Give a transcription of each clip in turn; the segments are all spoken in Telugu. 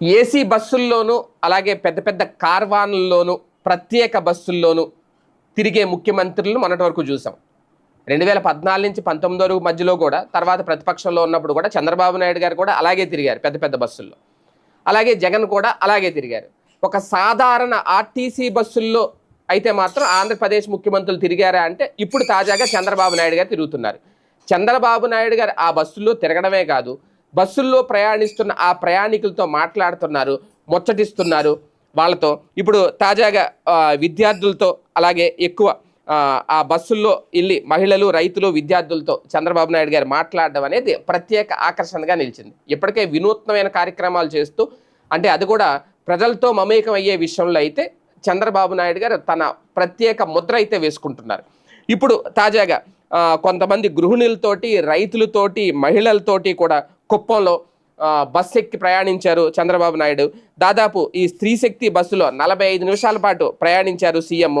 ఏసీ బస్సుల్లోనూ అలాగే పెద్ద పెద్ద కార్వాన్లలోనూ ప్రత్యేక బస్సుల్లోనూ తిరిగే ముఖ్యమంత్రులను మొన్నటి వరకు చూసాం. రెండు వేల పద్నాలుగు నుంచి పంతొమ్మిది వరకు మధ్యలో కూడా తర్వాత ప్రతిపక్షంలో ఉన్నప్పుడు కూడా చంద్రబాబు నాయుడు గారు కూడా అలాగే తిరిగారు పెద్ద పెద్ద బస్సుల్లో. అలాగే జగన్ కూడా అలాగే తిరిగారు. ఒక సాధారణ ఆర్టీసీ బస్సుల్లో అయితే మాత్రం ఆంధ్రప్రదేశ్ ముఖ్యమంత్రులు తిరిగారా అంటే ఇప్పుడు తాజాగా చంద్రబాబు నాయుడు గారు తిరుగుతున్నారు. చంద్రబాబు నాయుడు గారు ఆ బస్సుల్లో తిరగడమే కాదు బస్సుల్లో ప్రయాణిస్తున్న ఆ ప్రయాణికులతో మాట్లాడుతున్నారు ముచ్చటిస్తున్నారు వాళ్ళతో. ఇప్పుడు తాజాగా విద్యార్థులతో అలాగే ఎక్కువ ఆ, బస్సుల్లో వెళ్ళి మహిళలు రైతులు విద్యార్థులతో చంద్రబాబు నాయుడు గారు మాట్లాడడం అనేది ప్రత్యేక ఆకర్షణగా నిలిచింది. ఇప్పటికే వినూత్నమైన కార్యక్రమాలు చేస్తూ అంటే అది కూడా ప్రజలతో మమేకం అయ్యే విషయంలో అయితే చంద్రబాబు నాయుడు గారు తన ప్రత్యేక ముద్ర అయితే వేసుకుంటున్నారు. ఇప్పుడు తాజాగా కొంతమంది గృహిణులతోటి రైతులతోటి మహిళలతోటి కూడా కుప్పంలో బస్ ఎక్కి ప్రయాణించారు చంద్రబాబు నాయుడు. దాదాపు ఈ స్త్రీ శక్తి బస్సులో నలభై ఐదు నిమిషాల పాటు ప్రయాణించారు సీఎం.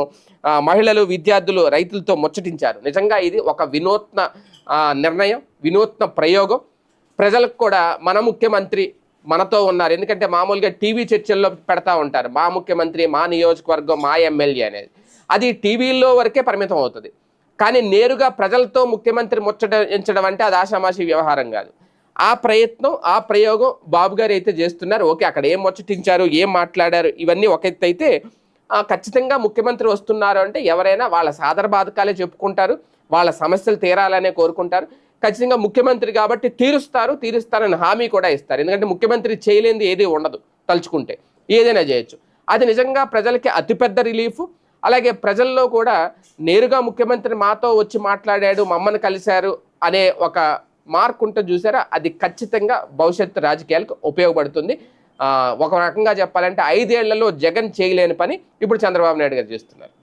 మహిళలు విద్యార్థులు రైతులతో ముచ్చటించారు. నిజంగా ఇది ఒక వినూత్న నిర్ణయం వినూత్న ప్రయోగం. ప్రజలకు కూడా మన ముఖ్యమంత్రి మనతో ఉన్నారు. ఎందుకంటే మామూలుగా టీవీ చర్చల్లో పెడతా ఉంటారు. మా ముఖ్యమంత్రి మా నియోజకవర్గం మా ఎమ్మెల్యే అనేది. అది టీవీల్లో వరకే పరిమితం అవుతుంది. కానీ నేరుగా ప్రజలతో ముఖ్యమంత్రి ముచ్చటించడం అంటే అది ఆషామాషి వ్యవహారం కాదు. ఆ ప్రయత్నం ఆ ప్రయోగం బాబు గారు అయితే చేస్తున్నారు. ఓకే అక్కడ ఏం ముచ్చటించారు ఏం మాట్లాడారు ఇవన్నీ ఒక ఎత్తు అయితే ఖచ్చితంగా ముఖ్యమంత్రి వస్తున్నారు అంటే ఎవరైనా వాళ్ళ సాదర బాధకాలే చెప్పుకుంటారు వాళ్ళ సమస్యలు తీరాలనే కోరుకుంటారు. ఖచ్చితంగా ముఖ్యమంత్రి కాబట్టి తీరుస్తారు తీరుస్తారని హామీ కూడా ఇస్తారు. ఎందుకంటే ముఖ్యమంత్రి చేయలేనిది ఏది ఉండదు తలుచుకుంటే ఏదైనా చేయొచ్చు. అది నిజంగా ప్రజలకి అతిపెద్ద రిలీఫ్. అలాగే ప్రజల్లో కూడా నేరుగా ముఖ్యమంత్రి మాతో వచ్చి మాట్లాడాడు మమ్మల్ని కలిశారు అనే ఒక మార్క్ ఉంటుంది చూసారా అది ఖచ్చితంగా భవిష్యత్తు రాజకీయాలకు ఉపయోగపడుతుంది. ఒక రకంగా చెప్పాలంటే ఐదేళ్ళలో జగన్ చేయలేని పని ఇప్పుడు చంద్రబాబు నాయుడు గారు చేస్తున్నారు.